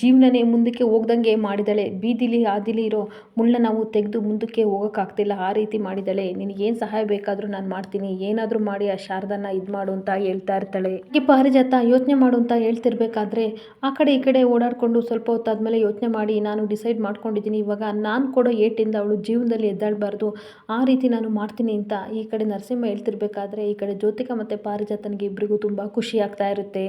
ಜೀವನನೇ ಮುಂದಕ್ಕೆ ಹೋಗ್ದಂಗೆ ಮಾಡಿದಾಳೆ. ಬೀದಿಲಿ ಹಾದಿಲಿ ಇರೋ ಮುಳ್ಳ ನಾವು ತೆಗೆದು ಮುಂದಕ್ಕೆ ಹೋಗೋಕ್ಕಾಗ್ತಿಲ್ಲ. ಆ ರೀತಿ ಮಾಡಿದಾಳೆ. ನಿನಗೇನು ಸಹಾಯ ಬೇಕಾದರೂ ನಾನು ಮಾಡ್ತೀನಿ. ಏನಾದರೂ ಮಾಡಿ ಆ ಶಾರದನ್ನ ಇದು ಮಾಡು ಅಂತ ಹೇಳ್ತಾ ಇರ್ತಾಳೆ. ಈ ಪಾರಿಜಾತ ಯೋಚನೆ ಮಾಡು ಅಂತ ಹೇಳ್ತಿರ್ಬೇಕಾದ್ರೆ ಆ ಕಡೆ ಈ ಕಡೆ ಓಡಾಡಿಕೊಂಡು ಸ್ವಲ್ಪ ಹೊತ್ತಾದಮೇಲೆ ಯೋಚನೆ ಮಾಡಿ ನಾನು ಡಿಸೈಡ್ ಮಾಡ್ಕೊಂಡಿದ್ದೀನಿ. ಇವಾಗ ನಾನು ಕೊಡೋ ಏಟಿಂದ ಅವಳು ಜೀವನದಲ್ಲಿ ಎದ್ದಾಡಬಾರ್ದು ಆ ರೀತಿ ನಾನು ಮಾಡ್ತೀನಿ ಅಂತ ಈ ಕಡೆ ನರಸಿಂಹ ಹೇಳ್ತಿರ್ಬೇಕಾದ್ರೆ ಈ ಕಡೆ ಜ್ಯೋತಿಕಾ ಮತ್ತು ಪಾರಿಜಾತನಿಗೆ ಇಬ್ಬರಿಗೂ ತುಂಬ ಖುಷಿ ಆಗ್ತಾ ಇರುತ್ತೆ.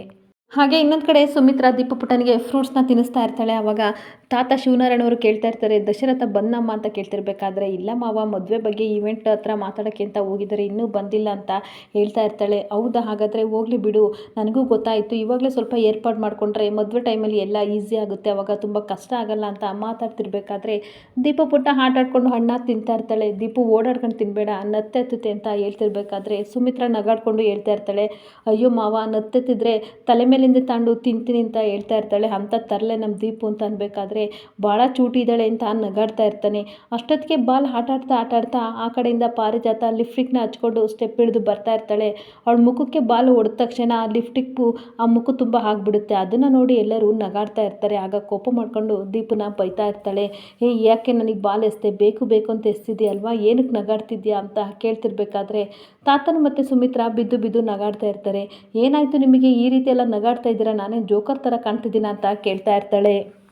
ಹಾಗೆ ಇನ್ನೊಂದು ಕಡೆ ಸುಮಿತ್ರಾ ದೀಪ ಪುಟನಿಗೆ ಫ್ರೂಟ್ಸ್ ಫ್ರೂಟ್ಸ್ನ ತಿನ್ನಿಸ್ತಾ ಇರ್ತಾಳೆ ಅವಾಗ ತಾತ ಶಿವನಾರಾಯಣವರು ಕೇಳ್ತಾ ಇರ್ತಾರೆ, ದಶರಥ ಬಂದಮ್ಮ ಅಂತ ಕೇಳ್ತಿರ್ಬೇಕಾದ್ರೆ, ಇಲ್ಲ ಮಾವ, ಮದುವೆ ಬಗ್ಗೆ ಈವೆಂಟ್ ಹತ್ರ ಮಾತಾಡೋಕ್ಕೆ ಅಂತ ಹೋಗಿದ್ದಾರೆ, ಇನ್ನೂ ಬಂದಿಲ್ಲ ಅಂತ ಹೇಳ್ತಾ ಇರ್ತಾಳೆ. ಹೌದಾ? ಹಾಗಾದರೆ ಹೋಗ್ಲಿ ಬಿಡು. ನನಗೂ ಗೊತ್ತಾಯಿತು. ಇವಾಗಲೇ ಸ್ವಲ್ಪ ಏರ್ಪಾಡು ಮಾಡಿಕೊಂಡ್ರೆ ಮದುವೆ ಟೈಮಲ್ಲಿ ಎಲ್ಲ ಈಸಿ ಆಗುತ್ತೆ. ಅವಾಗ ತುಂಬ ಕಷ್ಟ ಆಗಲ್ಲ ಅಂತ ಮಾತಾಡ್ತಿರ್ಬೇಕಾದ್ರೆ, ದೀಪ ಪುಟ್ಟ ಆಟ ಆಡ್ಕೊಂಡು ಹಣ್ಣ ತಿಂತಾ ಇರ್ತಾಳೆ. ದೀಪು ಓಡಾಡ್ಕೊಂಡು ತಿನ್ಬೇಡ, ನತ್ತೆತ್ತುತ್ತೆ ಅಂತ ಹೇಳ್ತಿರ್ಬೇಕಾದ್ರೆ ಸುಮಿತ್ರ ನಗಾಡ್ಕೊಂಡು ಹೇಳ್ತಾ ಇರ್ತಾಳೆ. ಅಯ್ಯೋ ಮಾವ, ನತ್ತೆತ್ತಿದ್ರೆ ತಲೆ ಮೇಲಿಂದ ತಾಂಡು ತಿಂತೀನಿ ಅಂತ ಹೇಳ್ತಾ ಇರ್ತಾಳೆ. ಅಂತ ತರಲೆ ನಮ್ಮ ದೀಪು ಅಂತ ಅನ್ಬೇಕಾದ್ರೆ ಭಾಳ ಚೂಟಿ ಇದ್ದಾಳೆ ಅಂತ ನಗಾಡ್ತಾ ಇರ್ತಾನೆ. ಅಷ್ಟೊತ್ತಿಗೆ ಬಾಲ್ ಆಟ ಆಡ್ತಾ ಆಟ ಆ ಕಡೆಯಿಂದ ಪಾರಿಜಾತ ಲಿಫ್ಟಿಕ್ನ ಹಚ್ಕೊಂಡು ಸ್ಟೆಪ್ ಹಿಡಿದು ಬರ್ತಾ ಇರ್ತಾಳೆ. ಅವಳ ಮುಖಕ್ಕೆ ಬಾಲ್ ಹೊಡೆದ ತಕ್ಷಣ ಆ ಲಿಫ್ಟಿಕ್ಕು ಆ ಮುಖ ತುಂಬ ಆಗಿಬಿಡುತ್ತೆ. ಅದನ್ನು ನೋಡಿ ಎಲ್ಲರೂ ನಗಾಡ್ತಾ ಇರ್ತಾರೆ. ಆಗ ಕೋಪ ಮಾಡ್ಕೊಂಡು ದೀಪನ ಬೈತಾ ಇರ್ತಾಳೆ. ಏ ಯಾಕೆ ನನಗೆ ಬಾಲ್ ಎಸ್ತೆ ಬೇಕು ಬೇಕು ಅಂತ ಎಸ್ತಿದ್ಯಲ್ವಾ ಏನಕ್ಕೆ ನಗಾಡ್ತಿದ್ಯಾ? ಅಂತ ಕೇಳ್ತಿರ್ಬೇಕಾದ್ರೆ ತಾತನ ಮತ್ತು ಸುಮಿತ್ರ ಬಿದ್ದು ಬಿದ್ದು ನಗಾಡ್ತಾ ಇರ್ತಾರೆ. ಏನಾಯಿತು ನಿಮಗೆ? ಈ ರೀತಿ ಎಲ್ಲ ನಗಾಡ್ತಾ ಇದ್ದೀರಾ? ನಾನೇ ಜೋಕರ್ ಥರ ಕಾಣ್ತಿದ್ದೀನ? ಅಂತ ಕೇಳ್ತಾ ಇರ್ತಾಳೆ.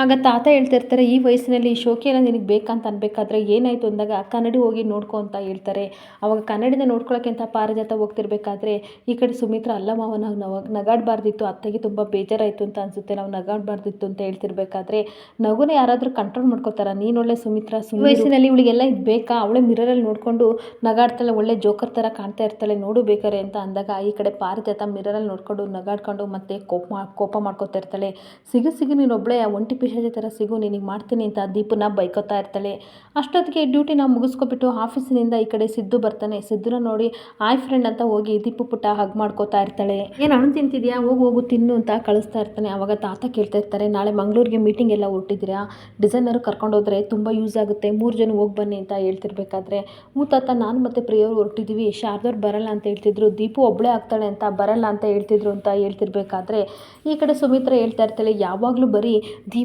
ಆಗ ತಾತ ಹೇಳ್ತಿರ್ತಾರೆ ಈ ವಯಸ್ಸಿನಲ್ಲಿ ಈ ಶೋಕಿಯೆಲ್ಲ ನಿನಗೆ ಬೇಕಂತ ಅನ್ಬೇಕಾದ್ರೆ ಏನಾಯಿತು? ಅಂದಾಗ ಕನ್ನಡಿ ಹೋಗಿ ನೋಡ್ಕೊ ಅಂತ ಹೇಳ್ತಾರೆ. ಅವಾಗ ಕನ್ನಡಿನ ನೋಡ್ಕೊಳ್ಳೋಕೆ ಅಂತ ಪಾರಿಜಾತ ಹೋಗ್ತಿರ್ಬೇಕಾದ್ರೆ ಈ ಕಡೆ ಸುಮಿತ್ರ ಅಲ್ಲ ಮಾವನ ನಾವು ನಗಾಡಬಾರ್ದಿತ್ತು ಅತ್ತೆಗೆ ತುಂಬ ಬೇಜಾರಾಯಿತು ಅಂತ ಅನಿಸುತ್ತೆ ನಾವು ನಗಾಡಬಾರ್ದಿತ್ತು ಅಂತ ಹೇಳ್ತಿರ್ಬೇಕಾದ್ರೆ ನಗುನ ಯಾರಾದರೂ ಕಂಟ್ರೋಲ್ ಮಾಡ್ಕೋತಾರ? ನೀನೊಳ್ಳೆ ಸುಮಿತ್ರ ಸುಮ್ ವಯಸ್ಸಿನಲ್ಲಿ ಇವಳಿಗೆಲ್ಲ ಇದು ಬೇಕಾ? ಅವಳೇ ಮಿರರಲ್ಲಿ ನೋಡಿಕೊಂಡು ನಗಾಡ್ತಾಳೆ ಒಳ್ಳೆ ಜೋಕರ್ ಥರ ಕಾಣ್ತಾ ಇರ್ತಾಳೆ ನೋಡು ಬೇಕಾರೆ ಅಂತ ಅಂದಾಗ ಈ ಕಡೆ ಪಾರಿಜಾತ ಮಿರರಲ್ಲಿ ನೋಡ್ಕೊಂಡು ನಗಾಡ್ಕೊಂಡು ಮತ್ತೆ ಕೋಪ ಕೋಪ ಮಾಡ್ಕೋತಾ ಇರ್ತಾಳೆ. ಸಿಗು ಸಿಗು ನೀನೊಬ್ಬಳೇ ಒಂಟಿ ಪಿಶಾಚಿ ಥರ ಸಿಗು, ನಿನಗೆ ಮಾಡ್ತೀನಿ ಅಂತ ದೀಪನ ಬೈಕೋತಾ ಇರ್ತಾಳೆ. ಅಷ್ಟೊತ್ತಿಗೆ ಡ್ಯೂಟಿನ ಮುಗಿಸ್ಕೊಬಿಟ್ಟು ಆಫೀಸಿನಿಂದ ಈ ಕಡೆ ಸಿದ್ದು ಬರ್ತಾನೆ. ಸಿದ್ದುನ ನೋಡಿ, ಆಯ್ ಫ್ರೆಂಡ್ ಅಂತ ಹೋಗಿ ದೀಪು ಪುಟ್ಟ ಹಗ್ ಮಾಡ್ಕೋತಾ ಇರ್ತಾಳೆ. ಏನು ಹಣ್ಣು ತಿಂತಿದ್ಯಾ? ಹೋಗಿ, ಹೋಗು, ತಿನ್ನು ಅಂತ ಕಳಿಸ್ತಾ ಇರ್ತಾನೆ. ಅವಾಗ ತಾತ ಕೇಳ್ತಾ ಇರ್ತಾರೆ, ನಾಳೆ ಮಂಗಳೂರಿಗೆ ಮೀಟಿಂಗ್ ಎಲ್ಲ ಹೊರಟಿದ್ದೀರಾ ಡಿಸೈನರ್ ಕರ್ಕೊಂಡೋದ್ರೆ ತುಂಬ ಯೂಸ್ ಆಗುತ್ತೆ. ಮೂರು ಜನ ಹೋಗಿ ಬನ್ನಿ ಅಂತ ಹೇಳ್ತಿರ್ಬೇಕಾದ್ರೆ, ಹ್ಞೂ ತಾತ, ನಾನು ಮತ್ತು ಪ್ರಿಯವರು ಹೊರಟಿದ್ದೀವಿ ಶಾರದವ್ರು ಬರಲ್ಲ ಅಂತ ಹೇಳ್ತಿದ್ರು. ದೀಪು ಒಬ್ಬಳೇ ಆಗ್ತಾಳೆ ಅಂತ ಬರಲ್ಲ ಅಂತ ಹೇಳ್ತಿದ್ರು ಅಂತ ಹೇಳ್ತಿರ್ಬೇಕಾದ್ರೆ, ಈ ಕಡೆ ಸುಮಿತ್ರ ಹೇಳ್ತಾ ಇರ್ತಾಳೆ, ಯಾವಾಗಲೂ ಬರೀ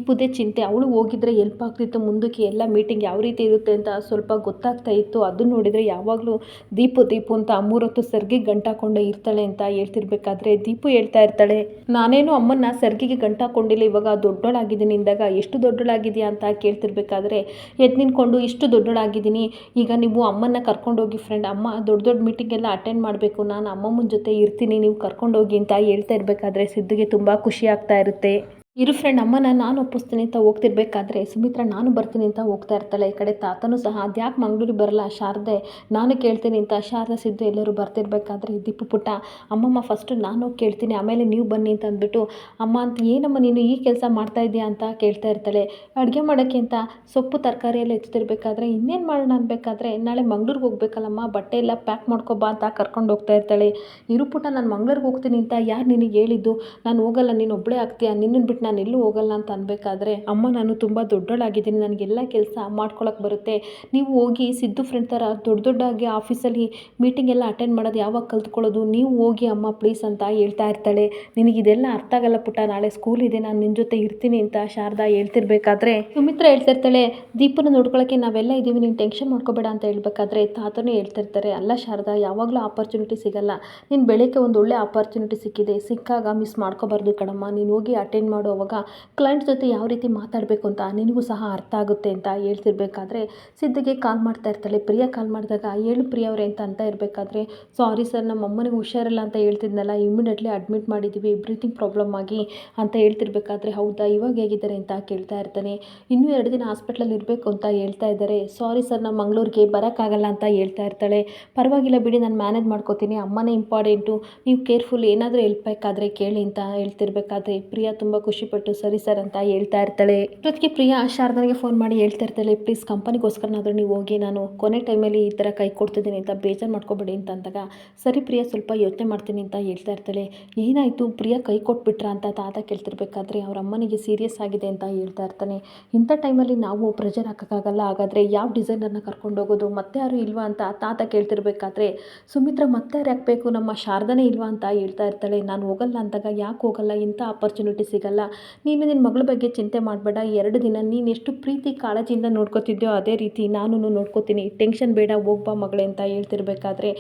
ದೀಪುದೇ ಚಿಂತೆ. ಅವಳು ಹೋಗಿದ್ರೆ ಎಲ್ಪ್ ಆಗ್ತಿತ್ತು. ಮುಂದಕ್ಕೆ ಎಲ್ಲ ಮೀಟಿಂಗ್ ಯಾವ ರೀತಿ ಇರುತ್ತೆ ಅಂತ ಸ್ವಲ್ಪ ಗೊತ್ತಾಗ್ತಾ ಇತ್ತು. ಅದನ್ನ ನೋಡಿದರೆ ಯಾವಾಗಲೂ ದೀಪು ದೀಪು ಅಂತ ಮೂರೊತ್ತು ಸರ್ಗಿ ಗಂಟಾಕೊಂಡೆ ಇರ್ತಾಳೆ ಅಂತ ಹೇಳ್ತಿರ್ಬೇಕಾದ್ರೆ ದೀಪು ಹೇಳ್ತಾ ಇರ್ತಾಳೆ, ನಾನೇನು ಅಮ್ಮನ್ನ ಸರ್ಗಿಗೆ ಗಂಟಾಕೊಂಡಿಲ್ಲ ಇವಾಗ ದೊಡ್ಡೋಳಾಗಿದ್ದೀನಿ. ಇಂದಾಗ ಎಷ್ಟು ದೊಡ್ಡೋಳಾಗಿದೆಯಾ ಅಂತ ಕೇಳ್ತಿರ್ಬೇಕಾದ್ರೆ ಎದ್ದು ನಿಂತ್ಕೊಂಡು ಇಷ್ಟು ದೊಡ್ಡೋಳಾಗಿದ್ದೀನಿ. ಈಗ ನೀವು ಅಮ್ಮನ್ನ ಕರ್ಕೊಂಡೋಗಿ ಫ್ರೆಂಡ್ ಅಮ್ಮ ದೊಡ್ಡ ದೊಡ್ಡ ಮೀಟಿಂಗ್ ಎಲ್ಲ ಅಟೆಂಡ್ ಮಾಡಬೇಕು. ನಾನು ಅಮ್ಮಮ್ಮನ ಜೊತೆ ಇರ್ತೀನಿ. ನೀವು ಕರ್ಕೊಂಡೋಗಿ ಅಂತ ಹೇಳ್ತಾ ಇರಬೇಕಾದ್ರೆ ಸಿದ್ದುಗೆ ತುಂಬ ಖುಷಿ ಆಗ್ತಾ ಇರುತ್ತೆ. ಇರು ಫ್ರೆಂಡ್ ಅಮ್ಮನ ನಾನು ಒಪ್ಪಿಸ್ತೀನಿ ಅಂತ ಹೋಗ್ತಿರ್ಬೇಕಾದ್ರೆ ಸುಮಿತ್ರ ನಾನು ಬರ್ತೀನಿ ಅಂತ ಹೋಗ್ತಾ ಇರ್ತಾಳೆ. ಈ ಕಡೆ ತಾತನೂ ಸಹ ಅದ್ಯಾಕೆ ಮಂಗಳೂರಿಗೆ ಬರಲ್ಲ? ಶಾರದೆ, ನಾನು ಕೇಳ್ತೀನಿ ಅಂತ ಶಾರದೆ ಸಿದ್ದು ಎಲ್ಲರೂ ಬರ್ತಿರ್ಬೇಕಾದ್ರೆ ದಿಪ್ಪು ಪುಟ್ಟ ಅಮ್ಮಮ್ಮ ಫಸ್ಟು ನಾನು ಕೇಳ್ತೀನಿ, ಆಮೇಲೆ ನೀವು ಬನ್ನಿ ಅಂತ ಅಂದ್ಬಿಟ್ಟು, ಅಮ್ಮ ಅಂತ ಏನಮ್ಮ ನೀನು ಈ ಕೆಲಸ ಮಾಡ್ತಾ ಇದೆಯಾ? ಅಂತ ಕೇಳ್ತಾ ಇರ್ತಾಳೆ. ಅಡುಗೆ ಮಾಡೋಕ್ಕೆ ಅಂತ ಸೊಪ್ಪು ತರಕಾರಿ ಎಲ್ಲ ಹೆಚ್ಚುತ್ತಿರ್ಬೇಕಾದ್ರೆ ಇನ್ನೇನು ಮಾಡೋಣ ಅನ್ಬೇಕಾದ್ರೆ, ನಾಳೆ ಮಂಗ್ಳೂರಿಗೆ ಹೋಗ್ಬೇಕಲ್ಲಮ್ಮ, ಬಟ್ಟೆ ಎಲ್ಲ ಪ್ಯಾಕ್ ಮಾಡ್ಕೊಬಾ ಅಂತ ಕರ್ಕೊಂಡು ಹೋಗ್ತಾ ಇರ್ತಾಳೆ. ಇರು ಪುಟ್ಟ ನಾನು ಮಂಗ್ಳೂರಿಗೆ ಹೋಗ್ತೀನಿ ಅಂತ ಯಾರು ನಿನಗೆ ಹೇಳಿದ್ದು? ನಾನು ಹೋಗಲ್ಲ, ನೀನು ಒಬ್ಬಳೇ ಆಗ್ತೀಯಾ? ನಿನ್ನನ್ನು ಬಿಟ್ಟು ನಾನು ಎಲ್ಲೂ ಹೋಗಲ್ಲ ಅಂತ ಅನ್ಬೇಕಾದ್ರೆ ಅಮ್ಮ ನಾನು ತುಂಬ ದೊಡ್ಡೋಳಾಗಿದ್ದೀನಿ, ನನಗೆಲ್ಲ ಕೆಲಸ ಮಾಡ್ಕೊಳಕ್ಕೆ ಬರುತ್ತೆ. ನೀವು ಹೋಗಿ ಸಿದ್ದು ಫ್ರೆಂಡ್ ಥರ ದೊಡ್ಡ ದೊಡ್ಡಾಗಿ ಆಫೀಸಲ್ಲಿ ಮೀಟಿಂಗ್ ಎಲ್ಲ ಅಟೆಂಡ್ ಮಾಡೋದು ಯಾವಾಗ ಕಲ್ತ್ಕೊಳ್ಳೋದು? ನೀವು ಹೋಗಿ ಅಮ್ಮ ಪ್ಲೀಸ್ ಅಂತ ಹೇಳ್ತಾ ಇರ್ತಾಳೆ. ನಿನಗೆ ಇದೆಲ್ಲ ಅರ್ಥ ಆಗಲ್ಲ ಪುಟ್ಟ, ನಾಳೆ ಸ್ಕೂಲ್ ಇದೆ, ನಾನು ನಿನ್ನ ಜೊತೆ ಇರ್ತೀನಿ ಅಂತ ಶಾರದಾ ಹೇಳ್ತಿರ್ಬೇಕಾದ್ರೆ ಸುಮಿತ್ರ ಹೇಳ್ತಿರ್ತಾಳೆ, ದೀಪನ ನೋಡ್ಕೊಳ್ಳೋಕ್ಕೆ ನಾವೆಲ್ಲ ಇದ್ದೀವಿ ನೀನು ಟೆನ್ಷನ್ ಮಾಡ್ಕೋಬೇಡ ಅಂತ ಹೇಳ್ಬೇಕಾದ್ರೆ ತಾತನೂ ಹೇಳ್ತಿರ್ತಾರೆ. ಅಲ್ಲ ಶಾರದಾ, ಯಾವಾಗಲೂ ಆಪರ್ಚುನಿಟಿ ಸಿಗಲ್ಲ. ನೀನು ಬೆಳಗ್ಗೆ ಒಂದು ಒಳ್ಳೆ ಆಪರ್ಚುನಿಟಿ ಸಿಕ್ಕಿದೆ. ಸಿಕ್ಕಾಗ ಮಿಸ್ ಮಾಡ್ಕೋಬಾರ್ದು ಕಣಮ್ಮ. ನೀನು ಹೋಗಿ ಅಟೆಂಡ್ ಮಾಡು. ಅವಾಗ ಕ್ಲೈಂಟ್ ಜೊತೆ ಯಾವ ರೀತಿ ಮಾತಾಡಬೇಕು ಅಂತ ನಿನಗೂ ಸಹ ಅರ್ಥ ಆಗುತ್ತೆ ಅಂತ ಹೇಳ್ತಿರ್ಬೇಕಾದ್ರೆ ಸಿದ್ಧಗೆ ಕಾಲ್ ಮಾಡ್ತಾ ಇರ್ತಾಳೆ. ಪ್ರಿಯಾ ಕಾಲ್ ಮಾಡಿದಾಗ ಹೇಳು ಪ್ರಿಯ ಅವರೇ ಅಂತ ಅಂತ ಇರಬೇಕಾದ್ರೆ ಸಾರಿ ಸರ್ ನಮ್ಮ ಅಮ್ಮನಿಗೆ ಹುಷಾರಿಲ್ಲ ಅಂತ ಹೇಳ್ತಿದ್ನಲ್ಲ ಇಮಿಡಿಯೇಟ್ಲಿ ಅಡ್ಮಿಟ್ ಮಾಡಿದ್ದೀವಿ ಬ್ರೀತಿಂಗ್ ಪ್ರಾಬ್ಲಮ್ ಆಗಿ ಅಂತ ಹೇಳ್ತಿರ್ಬೇಕಾದ್ರೆ, ಹೌದಾ, ಇವಾಗ ಹೇಗಿದ್ದಾರೆ ಅಂತ ಕೇಳ್ತಾ ಇರ್ತಾನೆ. ಇನ್ನೂ ಎರಡು ದಿನ ಹಾಸ್ಪಿಟ್ಲಲ್ಲಿ ಇರಬೇಕು ಅಂತ ಹೇಳ್ತಾ ಇದ್ದಾರೆ. ಸಾರಿ ಸರ್ ನಮ್ಮ ಮಂಗಳೂರಿಗೆ ಬರೋಕ್ಕಾಗಲ್ಲ ಅಂತ ಹೇಳ್ತಾ ಇರ್ತಾಳೆ. ಪರವಾಗಿಲ್ಲ ಬಿಡಿ, ನಾನು ಮ್ಯಾನೇಜ್ ಮಾಡ್ಕೋತೀನಿ. ಅಮ್ಮನೇ ಇಂಪಾರ್ಟೆಂಟು ನೀವು ಕೇರ್ಫುಲ್ ಏನಾದರೂ ಹೆಲ್ಪ್ ಬೇಕಾದರೆ ಕೇಳಿ ಅಂತ ಹೇಳ್ತಿರ್ಬೇಕಾದ್ರೆ, ಪ್ರಿಯಾ ತುಂಬ ಖುಷಿ ಖುಷಿಪಟ್ಟು ಸರಿ ಸರ್ ಅಂತ ಹೇಳ್ತಾ ಇರ್ತಾಳೆ. ಜೊತೆಗೆ ಪ್ರಿಯಾ, ಶಾರದಾಗೆ ಫೋನ್ ಮಾಡಿ ಹೇಳ್ತಾ ಇರ್ತಾಳೆ ಪ್ಲೀಸ್ ಕಂಪನಿಗೋಸ್ಕರನಾದರೂ ನೀವು ಹೋಗಿ ನಾನು ಕೊನೆ ಟೈಮಲ್ಲಿ ಈ ಥರ ಕೈ ಕೊಡ್ತಿದ್ದೀನಿ ಅಂತ ಬೇಜಾರು ಮಾಡ್ಕೊಬೇಡಿ ಅಂತ ಅಂದಾಗ ಸರಿ ಪ್ರಿಯಾ, ಸ್ವಲ್ಪ ಯೋಚನೆ ಮಾಡ್ತೀನಿ ಅಂತ ಹೇಳ್ತಾ ಇರ್ತಾಳೆ. ಏನಾಯಿತು? ಪ್ರಿಯಾ ಕೈ ಕೊಟ್ಬಿಟ್ರ ಅಂತ ತಾತ ಕೇಳ್ತಿರ್ಬೇಕಾದ್ರೆ ಅವ್ರ ಅಮ್ಮನಿಗೆ ಸೀರಿಯಸ್ ಆಗಿದೆ ಅಂತ ಹೇಳ್ತಾ ಇರ್ತಾನೆ. ಇಂಥ ಟೈಮಲ್ಲಿ ನಾವು ಪ್ರೆಷರ್ ಹಾಕೋಕ್ಕಾಗಲ್ಲ. ಹಾಗಾದರೆ ಯಾವ ಡಿಸೈನರ್ನ ಕರ್ಕೊಂಡು ಹೋಗೋದು? ಮತ್ತೆ ಯಾರು ಇಲ್ವಾ ಅಂತ ತಾತ ಕೇಳ್ತಿರ್ಬೇಕಾದ್ರೆ ಸುಮಿತ್ರ, ಮತ್ತೆ ಯಾರು ಹಾಕಬೇಕು ನಮ್ಮ ಶಾರದಾನೇ ಇಲ್ವಾ? ಅಂತ ಹೇಳ್ತಾ ಇರ್ತಾಳೆ. ನಾನು ಹೋಗಲ್ಲ ಅಂದಾಗ ಯಾಕೆ ಹೋಗಲ್ಲ? ಇಂಥ ಆಪರ್ಚುನಿಟಿ ಸಿಗಲ್ಲ. ನೀನು ನಿನ್ನ ಮಗಳ ಬಗ್ಗೆ ಚಿಂತೆ ಮಾಡಬೇಡ. ಎರಡು ದಿನ ನೀನು ಎಷ್ಟು ಪ್ರೀತಿ ಕಾಳಜಿಯಿಂದ ನೋಡ್ಕೋತಿದ್ಯೋ ಅದೇ ರೀತಿ ನಾನು ನೋಡ್ಕೋತೀನಿ. ಟೆನ್ಷನ್ ಬೇಡ ಹೋಗ್ಬಾ ಮಗಳೇ ಅಂತ ಹೇಳ್ತಿರ್ಬೇಕಾದ್ರೆ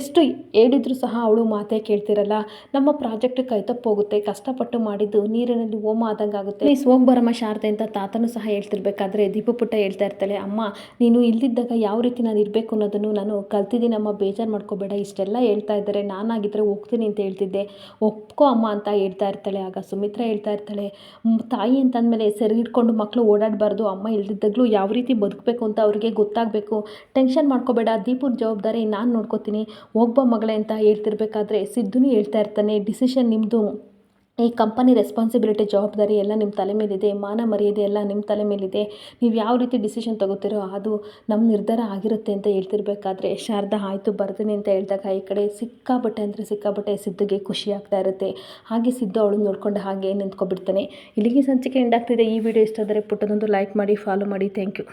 ಎಷ್ಟು ಹೇಳಿದ್ರು ಸಹ ಅವಳು ಮಾತೇ ಕೇಳ್ತಿರಲ್ಲ. ನಮ್ಮ ಪ್ರಾಜೆಕ್ಟ್ ಕೈ ತಪ್ಪೋಗುತ್ತೆ ಕಷ್ಟಪಟ್ಟು ಮಾಡಿದ್ದು ನೀರಿನಲ್ಲಿ ಹೋಮ ಆದಂಗೆ ಆಗುತ್ತೆ. ಪ್ಲೀಸ್ ಹೋಗಿ ಬರಮ್ಮ ಶಾರದೆ ಅಂತ ತಾತನೂ ಸಹ ಹೇಳ್ತಿರ್ಬೇಕಾದ್ರೆ ದೀಪು ಪುಟ್ಟ ಹೇಳ್ತಾ ಇರ್ತಾಳೆ, ಅಮ್ಮ, ನೀನು ಇಲ್ದಿದ್ದಾಗ ಯಾವ ರೀತಿ ನಾನು ಇರಬೇಕು ಅನ್ನೋದನ್ನು ನಾನು ಕಲ್ತಿದ್ದೀನಮ್ಮ ಬೇಜಾರು ಮಾಡ್ಕೋಬೇಡ. ಇಷ್ಟೆಲ್ಲ ಹೇಳ್ತಾ ಇದ್ದಾರೆ. ನಾನಾಗಿದ್ದರೆ ಹೋಗ್ತೀನಿ ಅಂತ ಹೇಳ್ತಿದ್ದೆ. ಒಪ್ಕೋ ಅಮ್ಮ, ಅಂತ ಹೇಳ್ತಾ ಇರ್ತಾಳೆ. ಆಗ ಸುಮಿತ್ರ ಹೇಳ್ತಾ ಇರ್ತಾಳೆ "ಮ್, ತಾಯಿ ಅಂತಂದಮೇಲೆ ಸೆರೆ ಹಿಡ್ಕೊಂಡು ಮಕ್ಕಳು ಓಡಾಡಬಾರ್ದು ಅಮ್ಮ ಇಲ್ದಿದ್ದಾಗಲೂ ಯಾವ ರೀತಿ ಬದುಕಬೇಕು ಅಂತ ಅವ್ರಿಗೆ ಗೊತ್ತಾಗಬೇಕು. ಟೆನ್ಷನ್ ಮಾಡ್ಕೋಬೇಡ ದೀಪದ ಜವಾಬ್ದಾರಿ ನಾನು ನೋಡ್ಕೋತೀನಿ ಹೋಗ್ಬಾ ಮಗಳೇ ಅಂತ ಹೇಳ್ತಿರ್ಬೇಕಾದ್ರೆ ಸಿದ್ದುನೂ ಹೇಳ್ತಾ ಇರ್ತಾನೆ ಡಿಸಿಷನ್ ನಿಮ್ಮದು ಈ ಕಂಪನಿ ರೆಸ್ಪಾನ್ಸಿಬಿಲಿಟಿ ಜವಾಬ್ದಾರಿ ಎಲ್ಲ ನಿಮ್ಮ ತಲೆ ಮೇಲಿದೆ, ಮಾನ ಮರ್ಯಾದೆ ಎಲ್ಲ ನಿಮ್ಮ ತಲೆ ಮೇಲಿದೆ, ನೀವು ಯಾವ ರೀತಿ ಡಿಸಿಷನ್ ತಗೋತೀರೋ ಅದು ನಮ್ಮ ನಿರ್ಧಾರ ಆಗಿರುತ್ತೆ ಅಂತ ಹೇಳ್ತಿರ್ಬೇಕಾದ್ರೆ, ಶಾರದಾ ಆಯಿತು ಬರ್ತೀನಿ ಅಂತ ಹೇಳಿದಾಗ ಈ ಕಡೆ ಸಿಕ್ಕಾಬಟ್ಟೆ ಅಂದರೆ ಸಿಕ್ಕಾಬಟ್ಟೆ ಸಿದ್ದುಗೆ ಖುಷಿ ಆಗ್ತಾ ಇರುತ್ತೆ. ಹಾಗೆ ಸಿದ್ದು ಅವಳು ನೋಡ್ಕೊಂಡು ಹಾಗೆ ನಿಂತ್ಕೊಬಿಡ್ತಾನೆ ಇಲ್ಲಿಗೆ ಸಂಚಿಕೆ ಎಂಡಾಗ್ತಿದೆ ಈ ವಿಡಿಯೋ ಇಷ್ಟ ಆದರೆ ಪುಟ್ಟದೊಂದು ಲೈಕ್ ಮಾಡಿ ಫಾಲೋ ಮಾಡಿ. Thank you